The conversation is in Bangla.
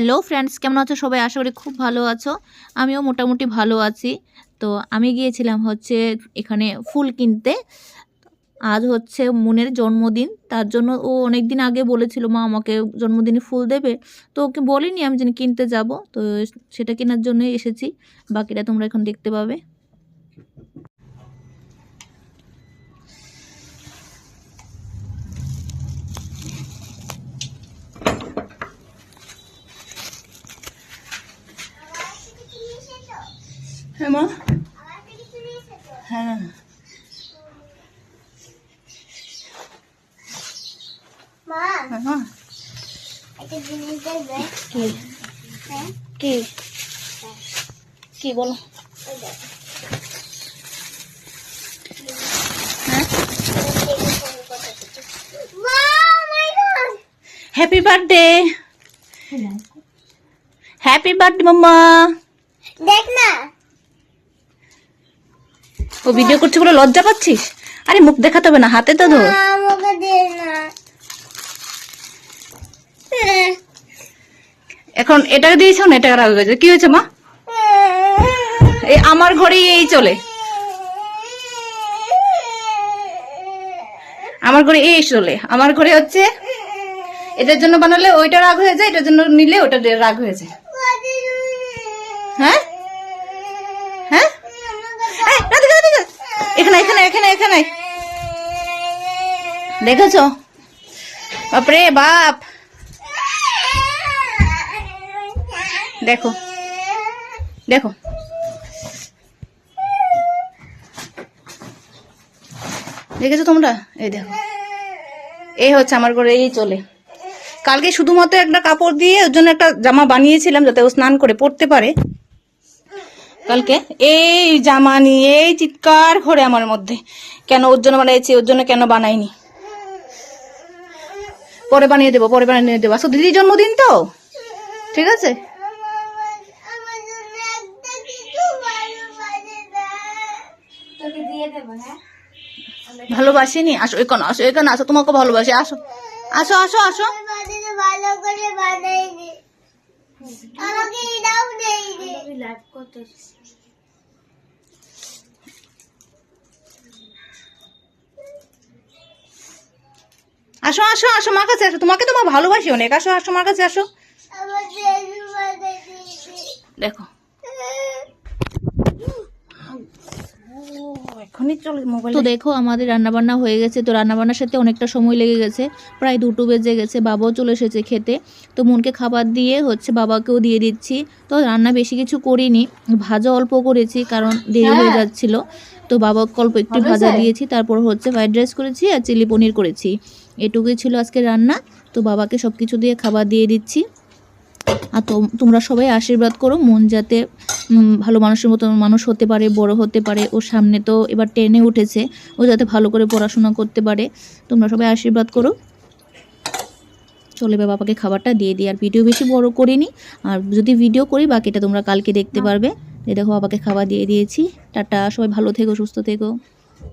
হ্যালো ফ্রেন্ডস কেমন আছো সবাই? আশা করি খুব ভালো আছো। আমিও মোটামুটি ভালো আছি। তো আমি গিয়েছিলাম হচ্ছে এখানে ফুল কিনতে। আজ হচ্ছে মনের জন্মদিন। তার জন্য ও অনেক দিন আগে বলেছিল, মা, আমাকে জন্মদিনে ফুল দেবে। তো ওকে বলিনি আমি যেন কিনতে যাব। তো সেটা কেনার জন্যই এসেছি। বাকিটা তোমরা এখন দেখতে পাবে। হ্যাঁ মা? হ্যাঁ। মা। হ্যাঁ কি? হ্যাঁ। কি? কি বলো? হ্যাঁ! Happy birthday happy birthday mamma দেখ না। ও ভিডিও করছে বলে লজ্জা পাচ্ছিস? আরে মুখ দেখাতে হবে না হাতে তো ধর। এখন এটা দিয়েছ না এটা রাগ হয়েছে? কি হয়েছে মা? এই আমার ঘরেই এই চলে। আমার ঘরে এই চলে। আমার ঘরে হচ্ছে এটার জন্য বানালে ওইটা রাগ হয়ে যায় এটার জন্য নিলে ওটা রাগ হয়ে যায়। হ্যাঁ এই, না, দেখো, দেখো। এখানে এখানে এখানে এখানে। দেখেছ? বাপরে, বাপ। দেখো। দেখো। দেখেছ তোমরা? এই দেখো। এই হচ্ছে আমার ঘরে, এই চলে। কালকে শুধুমাত্র একটা কাপড় দিয়ে ওর জন্য একটা জামা বানিয়েছিলাম, যাতে ও স্নান করে পড়তে পারে। কালকে? এই জামা নিয়ে এই চিৎকার করে আমার মধ্যে। কেন ওর জন্য বানিয়েছি, ওর জন্য কেন বানাইনি? পরে বানিয়ে দেবো, পরে বানিয়ে দেবো। আসলে দিদির জন্মদিন তো? ঠিক আছে? ভালোবাসিনি? আসো, এখানে আসো এখানে আসো, তোমাকে ভালোবাসি। আসো আসো আসো আসো। ভালো করে বানাইনি আমাকে এটাও দেয়নি আসো আসো আসো মার কাছে আসো। তোমাকে তো মা ভালোবাসি অনেক। আসো আসো মার কাছে আসো। দেখো। তো দেখো। আমাদের রান্নাবান্না হয়ে গেছে। তো রান্নাবান্নার সাথে অনেকটা সময় লেগে গেছে। প্রায় দুটো বেজে গেছে বাবাও চলে এসেছে খেতে। তো মনকে খাবার দিয়ে হচ্ছে বাবাকেও দিয়ে দিচ্ছি। তো রান্না বেশি কিছু করিনি। ভাজা অল্প করেছি কারণ দেরি হয়ে। যাচ্ছিল। তো বাবাকে অল্প একটু ভাজা দিয়েছি তারপর হচ্ছে ফ্রাইড রাইস করেছি আর চিলি পনির করেছি। এটুকুই ছিল আজকে রান্না। তো বাবাকে সব কিছু দিয়ে খাবার দিয়ে দিচ্ছি। আর তো তোমরা সবাই আশীর্বাদ করো মন যাতে ভালো মানুষের মতো মানুষ হতে পারে বড় হতে পারে। ওর সামনে তো এবার টেনে উঠেছে ও যাতে ভালো করে পড়াশোনা করতে পারে। তোমরা সবাই আশীর্বাদ করো। চলে এবার বাবাকে খাবারটা দিয়ে দিই আর ভিডিও বেশি বড় করিনি। আর যদি ভিডিও করি বাকিটা তোমরা কালকে দেখতে পারবে। দেখো বাবাকে খাবার দিয়ে দিয়েছি। টাটা সবাই ভালো থেকো সুস্থ থেকো।